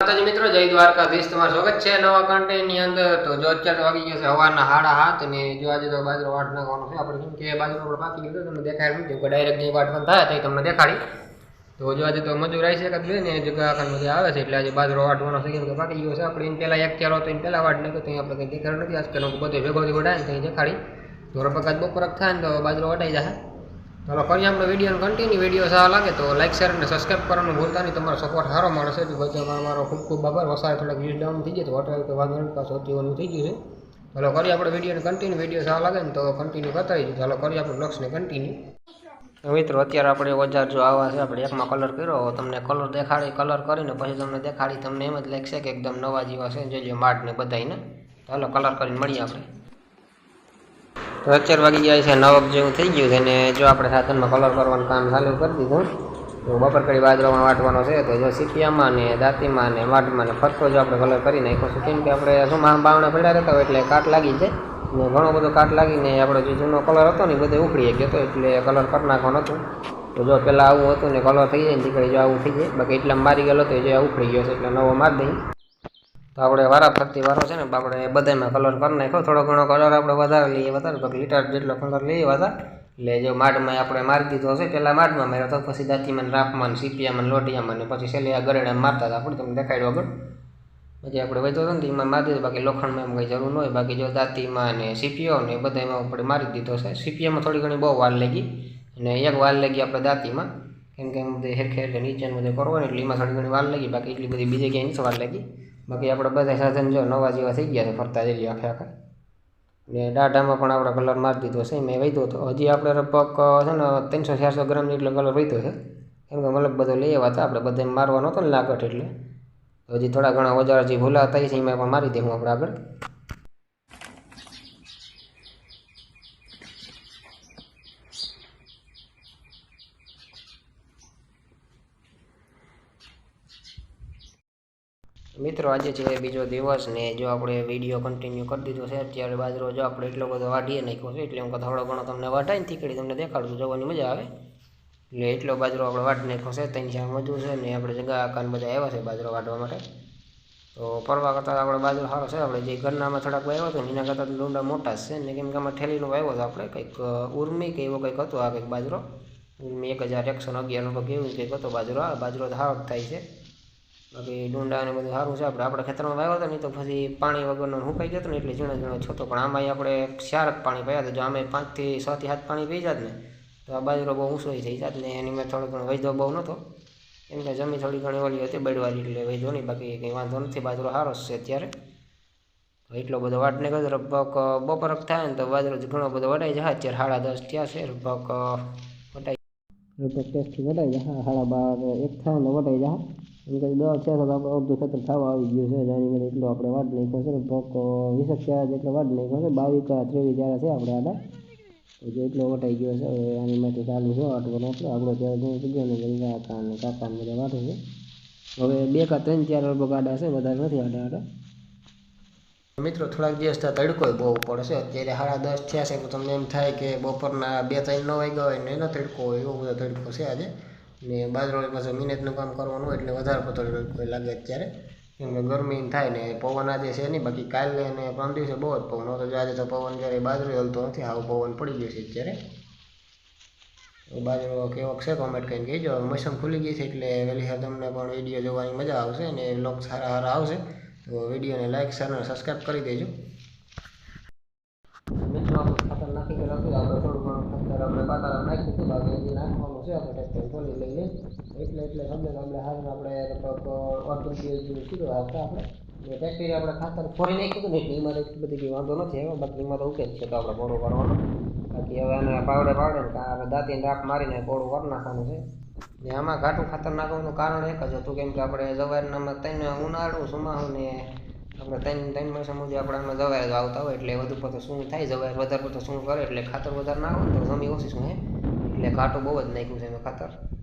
માતાજી મિત્રો, જય દ્વારકાધીશ. તમારું સ્વાગત છે નવા કન્ટેન્ટની અંદર. તો જો અત્યારે વાગી ગયો છે સવારના હાડા હાથ અને જો આજે તો બાજરો વાટ નાખવાનો છે. આપણે કેમ કે બાજરો આપણે પાકી ગયો તમને દેખાડ્યું કે ડાયરેક્ટ જે પણ થાય તો તમને દેખાડી. તો જો આજે તો મજૂર આવી છે કે બે ને જગ્યા આખા બધા આવે છે. એટલે આજે બાજરો વાટવાનો છે કેમ કે પાકી ગયો છે. આપણે એને પહેલાં એક ચારો તો એને પહેલાં વાટ નાખ્યો તો આપણે કંઈ દેખાડ્યું નથી. આજકાલ બધો ભેગો ભેગો ડાય ને અહીં દેખાડી. ધોરો પકાત બપોરક થાય ને તો બાજરો વટાઈ જાય ચાલો કરીએ આપણે વીડિયો કન્ટિન્યુ વીડિયો સારા લાગે તો લાઈક શેર અને સબસ્ક્રાઈબ કરવાનું ભૂલતા નહીં. તમારો સપોર્ટ સારો મળશે. તો મારો ખૂબ ખૂબ આભાર. વસાય થોડાક વ્યૂઝ ડાઉન થઈ જાય તો હોટલ કે વાંધો નહીં પાછું સૌથી થઈ ગયું છે. ચાલો કરીએ આપણે વિડીયોને કન્ટિન્યુ વીડિયો સારા લાગે ને તો કન્ટિન્યુ બતાવી દઈએ ચાલો કરીએ આપણે બ્લોગ્સને કન્ટિન્યુ મિત્રો, અત્યારે આપણે ઓજાર જો આવા છે, આપણે એકમાં કલર કર્યો. તમને કલર દેખાડી કલર કરીને પછી તમને દેખાડી. તમને એમ જ લાગશે કે એકદમ નવા જેવા છે. જે માટ ને બધાને ચાલો કલર કરીને મળીએ આપણે. તો અત્યાર વાગી ગયા છે નવક જેવું થઈ ગયું છે ને જો આપણે સાધનમાં કલર કરવાનું કામ ચાલુ કરી દીધું, તો બપોર કરી બાજરામાં વાટવાનો છે, તો જો સીપિયામાં ને દાંતીમાં ને વાટમાં ને ફરતો જો આપણે કલર કરી નાખ્યો છે. કેમ કે આપણે શું બાવણા પડ્યા રહેતા હોય એટલે કાટ લાગી જાય. ને ઘણો બધો કાટ લાગીને આપણો જે જૂનો કલર હતો ને એ બધો ઉખડી ગયો હતો એટલે કલર કરી નાખવાનો હતો. તો જો પહેલાં આવું હતું ને કલર થઈ જાય ને દીકરી જો આવું થઈ જાય. બાકી એટલા મારી ગયેલો હતો જો ઉખડી ગયો છે એટલે નવો મારી દઈએ તો આપણે વારા ફરતી વારો છે ને આપણે બધામાં કલર કરી નાખ્યો. થોડો ઘણો કલર આપણે વધારે લઈએ, વધારે. તો લીટર જેટલો કલર લઈએ વધારે. એટલે જો માડમાં આપણે મારી દીધો હશે પહેલાં માડમાં માર્યો તો પછી દાંતીમાં રાપમાં ને સીપિયામાં લોટિયામાં ને પછી છેલ્લે આ ગરેડા મારતા હતા, આપણે તમને દેખાડ્યું આગળ. પછી આપણે વધ્યો હતો ને એમાં મારી દીધો, બાકી લોખંડમાં એમ કંઈ જરૂર ન હોય. બાકી જો દાંતીમાં ને સીપીઓ ને બધા એમાં આપણે મારી દીધો છે. સીપીઓમાં થોડી ઘણી બહુ વાર લાગી અને એક વાર લાગી આપણે દાંતીમાં. કેમ કે એમ બધે હેરખે નીચેનું બધું ને એટલે એમાં થોડી ઘણી વાર લાગી, બાકી એટલી બધી બીજે ક્યાંય નથી વાર લાગી. બાકી આપણે બધા સાધન જો નવા જેવા થઈ ગયા છે, ફરતા જઈએ આખે આખા. ને દાઢામાં પણ આપણે કલર મારી દીધો છે, મેં વધ્યો હતો. હજી આપણે લગભગ છે ને, ત્રણસો ચારસો ગ્રામ જેટલો કલર વધ્યો છે. કેમ કે મતલબ બધો લઈ આવ્યા હતા, આપણે બધાને મારવાનો હતો ને લાગટ એટલે. હજી થોડા ઘણા ઓજાર જે ભૂલા થઈ છે, એમાં પણ મારી દઉં આપણે આગળ. મિત્રો, આજે છે બીજો દિવસ ને જો આપણે વીડિયો કન્ટિન્યુ કરી દીધો છે અત્યારે બાજરો જો આપણે એટલો બધો વાઢીએ નાખ્યો છે, એટલે હું થોડો ઘણો તમને વાટાઈને થીકડી તમને દેખાડું જોવાની મજા આવે. એટલે એટલો બાજરો આપણે વાટ નાખ્યો છે, ત્રણ ચાર મજૂર છે ને આપણે જગા કાન બધા આવ્યા છે બાજરો વાટવા માટે. તો પરવા કરતાં આપણે બાજરો સારો છે આપણે જે ઘરનામાં થોડાક આવ્યો હતો એના કરતાં ડુંડા મોટા છે ને કેમ કે આમાં ઠેલીનો આવ્યો હતો આપણે, કંઈક ઉર્મી કે એવો કંઈક હતો આ કંઈક બાજરો. ઉર્મી એક હજાર એકસો અગિયાર રૂપિયા કેવું કંઈક હતો બાજરો, આ બાજરો જ થાય છે. બાકી ડુંડા ને બધું સારું છે. આપણે આપણે ખેતરમાં વાવ્યો હતો ને તો પછી પાણી વગરનો હુકાઈ ગયો ને એટલે ઝીણો ઝીણો છોતો પણ આમાં આપણે ચાર પાણી પાયા હતા. જો આમે પાંચથી છથી સાત પાણી પી જાત ને, તો આ બાજરો બહુ ઊંચો થઈ જાત ને એની મેં થોડો ઘણો વૈધો બહુ નહોતો. એમ કે જમી થોડી ઘણી ઓલી હતી બળવાળી એટલે વૈધો નહીં, બાકી કંઈ વાંધો નથી. બાજરો સારો છે અત્યારે. એટલો બધો વાટ ને કદો લગભગ બપોરક થાય ને તો બાજરો ઘણો બધો વટાઈ જાય. અત્યારે સાડા દસ થયા છે, લગભગ વટાઈ લગભગ દસથી વટાઈ જાય. સાડા બાર એક થાય ને વટાઈ જાય. કરી દસ તો આપણે અડધું ખેતર થવા આવી ગયું છે, જાણી કરી એટલો આપણે વાટ નાખ્યો છે લગભગ વીસક ચાર જેટલો વાટ નાખ્યો છે, બાવીસ ત્રેવીસ જ્યારે છે આપણે આડા. તો જે એટલો વટાઈ ગયો છે, હવે આની માટે ચાલુ છે વાટવાનો આપણે આપણો ત્યારે ઘણું ને કાકા ને કાકા ને બધા વાટે છે. હવે બે કા ત્રણ ચાર લગભગ આડા છે, વધારે નથી આડા આડા. મિત્રો, થોડાક દિવસ તડકો બહુ પડશે, અત્યારે સાડા દસ થયા છે, તો તમને એમ થાય કે બપોરના બે, ત્રણ, નવ વાગ્યા હોય ને એનો તડકો હોય, એવો બધો તડકો છે આજે. ને બાજરોળી પાછું મિનિટનું કામ કરવાનું હોય એટલે વધારે પડતો લાગે અત્યારે. કેમ ગરમી થાય ને પવન આજે છે નહીં, બાકી કાલે ને ત્રણ દિવસે બહુ જ પવન હતો. આજે તો પવન જ્યારે બાજરો હલતો નથી આવું પવન પડી ગયો છે અત્યારે. બાજરો કેવો છે કોમેન્ટ કરીને કહેજો. મોસમ ખુલી ગઈ છે એટલે વહેલી હા તમને પણ વીડિયો જોવાની મજા આવશે અને લોક સારા સારા આવશે. તો વિડીયોને લાઇક શેર અને સબસ્ક્રાઈબ કરી દેજો. મિત્રો ખાતર નાખી કે હતું આપણે આપણે પાતા નાખી દીધું. બાકી નાખવાનું છે. આપણે ટ્રેક્ટર ખોલી લઈએ. એટલે એટલે સમજે આપણે હાલ આપણે લગભગ અડધું દિવસ જેવું કીધું હતા આપણે. ટ્રેક્ટરે આપણે ખાતર ફોરી નાખ્યું હતું ને, એટલે એમાં એટલી બધી વાંધો નથી આવ્યો. બાકી એમાં તો ઉકેલ છે તો આપણે પોળું કરવાનું બાકી હવે એને પાવડે પાવડે ને આપણે દાંતીને રાખ મારીને બોડું કરી નાખવાનું છે. ને આમાં ઘાટું ખાતર નાખવાનું કારણ એક જ હતું. કેમ કે આપણે જવારનામાં ત્રણ ઉનાળું, સુમાહું ને આપણે ત્રણ ત્રણ માસા મુજબ આપણે આમાં જવાય આવતા હોય. એટલે વધુ પડતો શું થાય, જવાય વધારે પડતો શું કરે, એટલે ખાતર વધારે નાખો તો જમી ઓછી શું હે? એટલે ઘાટું બહુ જ નાખ્યું છે એમાં ખાતર.